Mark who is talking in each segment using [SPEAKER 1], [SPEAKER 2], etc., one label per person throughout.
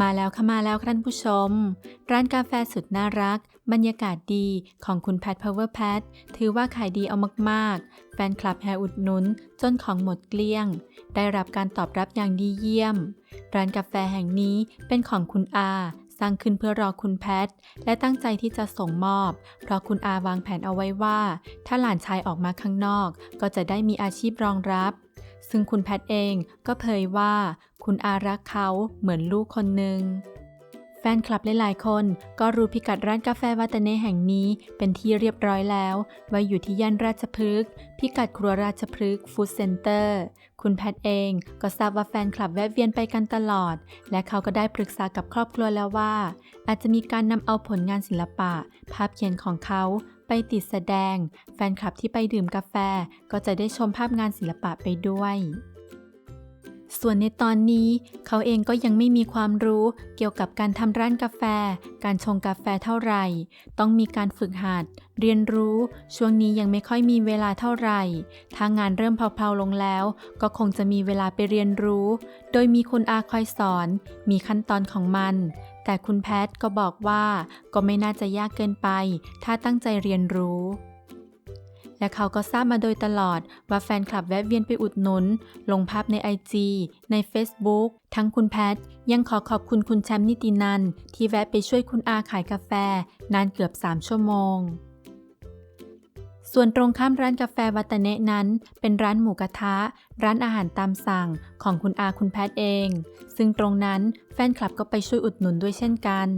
[SPEAKER 1] มาแล้วค่ะมาแล้วค่ะท่านผู้ชม ร้านกาแฟสุดน่ารัก บรรยากาศดีของคุณแพทพาวเวอร์แพทถือว่าขายดีเอามากๆ แฟนคลับแห่อุดหนุน จนของหมดเกลี้ยง ได้รับการตอบรับอย่างดีเยี่ยม ร้านกาแฟแห่งนี้เป็นของคุณอาสร้างขึ้นเพื่อรอคุณแพท และตั้งใจที่จะส่งมอบ เพราะคุณอาวางแผนเอาไว้ว่า ถ้าหลานชายออกมาข้างนอก ก็จะได้มีอาชีพรองรับ ซึ่งคุณแพทเองก็เผยว่าคุณอารักเขาเหมือนลูกคนหนึ่งแฟนคลับหลายๆคนก็รู้พิกัดร้านกาแฟวาตาเน่แห่งนี้เป็นที่เรียบร้อยแล้วว่าอยู่ที่ย่านราชพฤกษ์พิกัดครัวราชพฤกษ์ฟู้ดเซ็นเตอร์คุณแพทเองก็ทราบว่าแฟนคลับแวะเวียนไปกันตลอด และเขาก็ได้ปรึกษากับครอบครัวแล้วว่า อาจจะมีการนำเอาผลงานศิลปะ ภาพเขียนของเขา ไปติดแสดง แฟนคลับที่ไปดื่มกาแฟก็จะได้ชมภาพงานศิลปะไปด้วย ส่วนในตอนนี้เขาเองก็ยังไม่มีความรู้เกี่ยวกับการทำร้านกาแฟ การชงกาแฟเท่าไหร่ ต้องมีการฝึกหัด เรียนรู้ ช่วงนี้ยังไม่ค่อยมีเวลาเท่าไหร่ ถ้างานเริ่มเพลาๆลงแล้ว ก็คงจะมีเวลาไปเรียนรู้ โดยมีคุณอาคอยสอน มีขั้นตอนของมัน แต่คุณแพทก็บอกว่าก็ไม่น่าจะยากเกินไป ถ้าตั้งใจเรียนรู้ และเขาก็ทราบมาโดยตลอดว่าแฟนคลับแวะเวียนไปอุดหนุน ลงภาพใน IG ใน Facebook ทั้งคุณแพทยังขอขอบคุณคุณแชมป์นิตินันที่แวะไปช่วยคุณอาขายกาแฟ นานเกือบ 3 ชั่วโมง ส่วนตรงข้ามร้านกาแฟวัตเนะนั้น เป็นร้านหมูกระทะ ร้านอาหารตามสั่งของคุณอาคุณแพทเอง ซึ่งตรงนั้นแฟนคลับก็ไปช่วยอุดหนุนด้วยเช่นกัน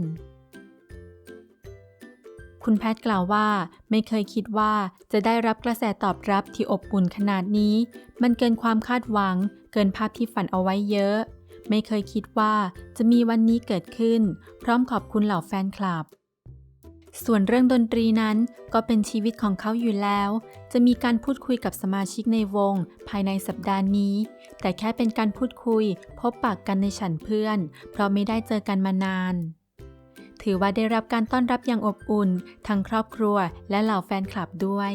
[SPEAKER 1] คุณแพทย์กล่าวว่า ไม่เคยคิดว่าจะได้รับกระแสตอบรับที่อบอุ่นขนาดนี้ มันเกินความคาดหวัง เกินภาพที่ฝันเอาไว้เยอะ ไม่เคยคิดว่าจะมีวันนี้เกิดขึ้น พร้อมขอบคุณเหล่าแฟนคลับ ส่วนเรื่องดนตรีนั้นก็เป็นชีวิตของเขาอยู่แล้ว จะมีการพูดคุยกับสมาชิกในวง ภายในสัปดาห์นี้ แต่แค่เป็นการพูดคุย พบปากกันในฉันเพื่อน เพราะไม่ได้เจอกันมานาน ถือว่าได้รับการต้อนรับอย่างอบอุ่น ทั้งครอบครัวและเหล่าแฟนคลับด้วย